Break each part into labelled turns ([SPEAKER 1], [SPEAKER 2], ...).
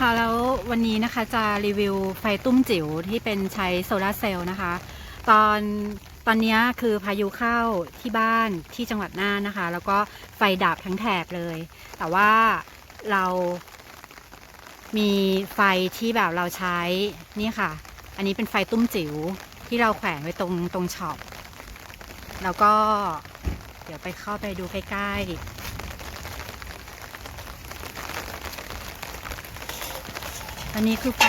[SPEAKER 1] นะคะแล้ววันนี้นะคะจะรีวิวไฟตุ้มจิ๋วที่เป็นใช้โซลาร์เซลล์นะคะ ตอนตอนนี้คือพายุเข้าที่บ้านที่จังหวัดน่านนะคะ แล้วก็ไฟดับทั้งแถบเลย แต่ว่าเรามีไฟที่แบบเราใช้นี่ค่ะ อันนี้เป็นไฟตุ้มจิ๋วที่เราแขวนไว้ตรงตรงช็อปแล้วก็เดี๋ยวไปเข้าไปดูใกล้ๆ อันนี้คือไฟ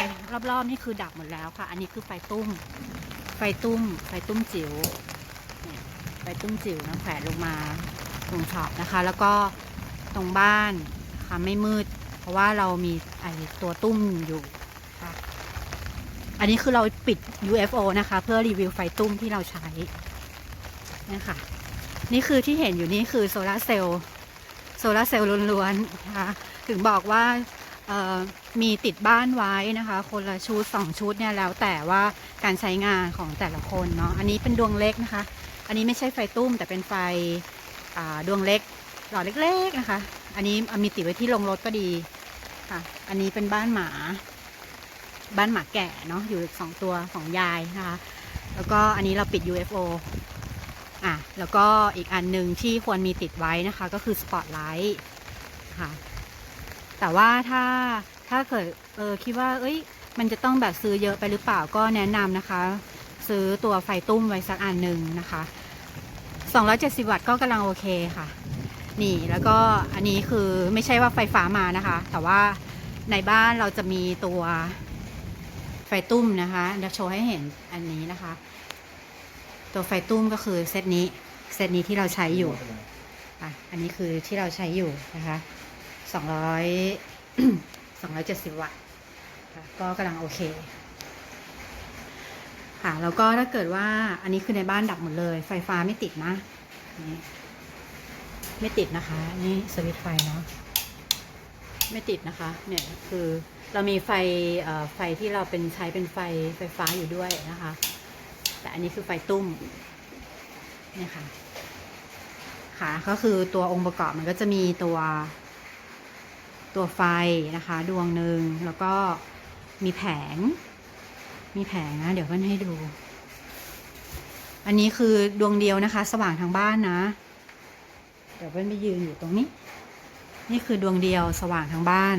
[SPEAKER 1] รอบๆนี่คือดับหมดแล้วค่ะ อันนี้คือไฟตุ้ม ไฟตุ้ม ไฟตุ้มจิ๋วไฟตุ้มจิ๋วนะแฝงลงมาตรงช็อปนะคะ แล้วก็ตรงบ้านค่ะไม่มืด เพราะว่าเรามีไอตัวตุ้มอยู่ค่ะอันนี้คือเราปิด UFO นะคะ เพื่อรีวิวไฟตุ้มที่เราใช้นี่ค่ะ นี่คือที่เห็นอยู่นี่คือโซลาเซลล์โซลาเซลล์ล้วนๆนะคะถึงบอกว่า มีติดบ้านไว้นะคะ คนละชุดสองชุดเนี่ยแล้วแต่ว่าการใช้งานของแต่ละคนเนาะอันนี้เป็นดวงเล็กนะคะ อันนี้ไม่ใช่ไฟตุ้มแต่เป็นไฟดวงเล็กหลอดเล็กๆนะคะ อันนี้มีติดไว้ที่ลงรถก็ดีค่ะ อันนี้เป็นบ้านหมา บ้านหมาแก่เนาะอยู่สองตัวของยายนะคะ แล้วก็อันนี้เราปิด UFO อะแล้วก็อีกอันหนึ่งที่ควรมีติดไว้นะคะ ก็คือสปอตไลท์ค่ะ แต่ว่าถ้าถ้าเกิดเออคิดว่า เอ้ย มันจะต้องแบบซื้อเยอะไปหรือเปล่าก็แนะนำนะคะ ซื้อตัวไฟตุ้มไว้สักอันหนึ่งนะคะ 270 วัตต์ก็กำลังโอเคค่ะ นี่แล้วก็อันนี้คือไม่ใช่ว่าไฟฟ้ามานะคะ แต่ว่าในบ้านเราจะมีตัวไฟตุ้มนะคะเดี๋ยวโชว์ให้เห็นอันนี้นะคะ ตัวไฟตุ้มก็คือเซตนี้ เซตนี้ที่เราใช้อยู่อะอันนี้คือที่เราใช้อยู่นะคะ สองร้อยสองร้อยเจ็ดสิบวัตต์ก็กำลังโอเค ค่ะ แล้วก็ถ้าเกิดว่าอันนี้คือในบ้านดับหมดเลย ไฟฟ้าไม่ติดนะนี่ไม่ติดนะคะ นี่สวิตช์ไฟเนาะไม่ติดนะคะ เนี่ยคือเรามีไฟไฟที่เราเป็นใช้เป็นไฟไฟฟ้าอยู่ด้วยนะคะ แต่อันนี้คือไฟตุ้มเนี่ยค่ะค่ะก็คือตัวองค์ประกอบมันก็จะมีตัว ตัวไฟนะคะ ดวงหนึ่งแล้วก็มีแผง มีแผงนะ เดี๋ยวเพื่อนให้ดู อันนี้คือดวงเดียวนะคะ สว่างทางบ้านนะ เดี๋ยวเพื่อนไปยืนอยู่ตรงนี้ นี่คือดวงเดียวสว่างทางบ้าน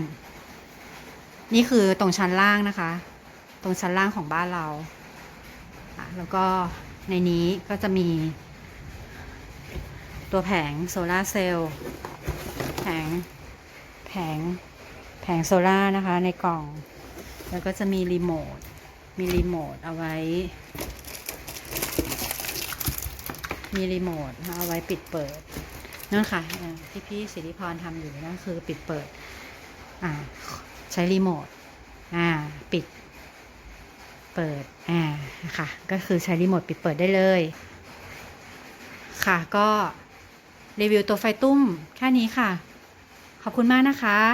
[SPEAKER 1] นี่คือตรงชั้นล่างนะคะ ตรงชั้นล่างของบ้านเรา แล้วก็ในนี้ก็จะมี ตัวแผงโซลาเซลล์แผง แผงแผงโซล่านะคะในกล่อง แล้วก็จะมีรีโมท มีรีโมทเอาไว้ มีรีโมทเอาไว้ปิดเปิดนั่นค่ะที่พี่สิริพรทำอยู่นั่นคือปิดเปิด อ่า ใช้รีโมท อ่า ปิด เปิด อ่า ค่ะ ก็คือใช้รีโมทปิดเปิดได้เลย ค่ะ ก็รีวิวตัวไฟตุ้มแค่นี้ค่ะ ขอบคุณมากนะคะ